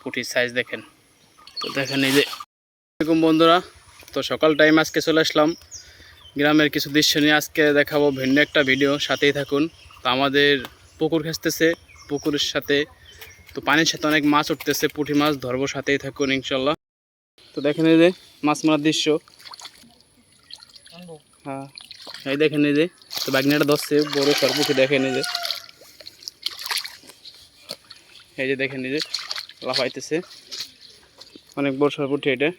পুঁটির size দেখেন। তো দেখেন এই যে এরকম বন্ধুরা। তো সকাল টাইম আজকে চলে আসলাম। গ্রামের কিছু দৃশ্য নিয়ে আজকে দেখাবো ভিন্ন একটা ভিডিও সাথেই থাকুন। তো আমাদের পুকুর খেসতেছে পুকুরের সাথে, তো পানির সাথে অনেক মাছ উঠতেছে, পুঁটি মাছ ধরবো, সাথেই থাকুন ইনশাল্লাহ তো দেখেন এই যে, মাছ মারার দৃশ্য। হ্যাঁ এই দেখেন এই যে, তো বাগনাটা ধরছে, বড় সরপুটি দেখেন এই যে। এই যে দেখেন এই যে লাফাইতেছে। অনেক বড় সরপুটি এটা।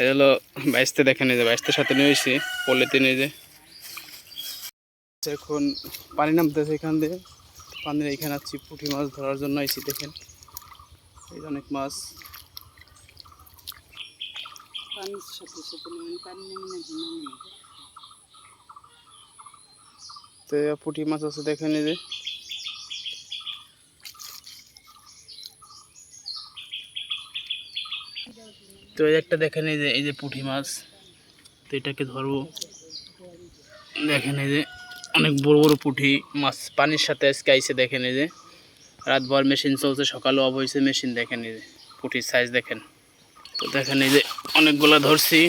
এই হলো বাইশতে দেখেন এই যে বাইশতের সাথে নিয়ে এসেছি পল্লিতে নিয়ে যে। এখন পানি নামতেছে এখান দিয়ে। পানির এখানে আছি পুঁটি মাছ ধরার জন্য এসেছি দেখেন। এই অনেক মাছ। পানির সাথে সাথে পানি নেমে পুঁটি মাছ আছে দেখেন এই যে। তো এই একটা দেখেন এই যে এই যে পুঁটি মাছ, তো এটাকে ধরবো। দেখেন এই যে, অনেক বড় বড় পুঁটি মাছ পানির সাথে আজকে আইসে দেখেন এই যে। রাতভর মেশিন চলছে সকালে অফ হয়েছে মেশিন, দেখেন এই যে, পুঁটির সাইজ দেখেন। তো দেখেন এই যে, অনেকগুলো ধরছি,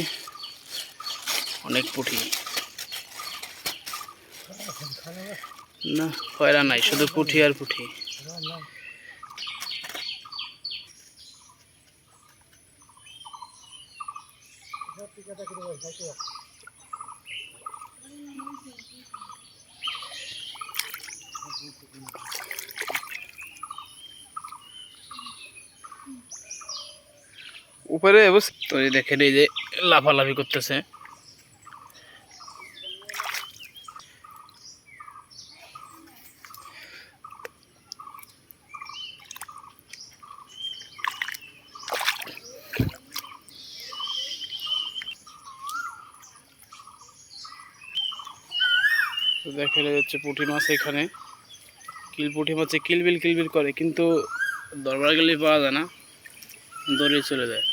অনেক পুঁটি। না পয়রা নাই, শুধু পুঁটি আর পুঁটি। উপরে তো দেখেন এই যে লাফালাফি করতেছে। তো দেখা যাচ্ছে পুঁটি মাছ এখানে। কিল পুঁটি মাছে কিলবিল কিলবিল করে, কিন্তু দরবার গেলে পাওয়া যায় না। দৌড়ে চলে যায়।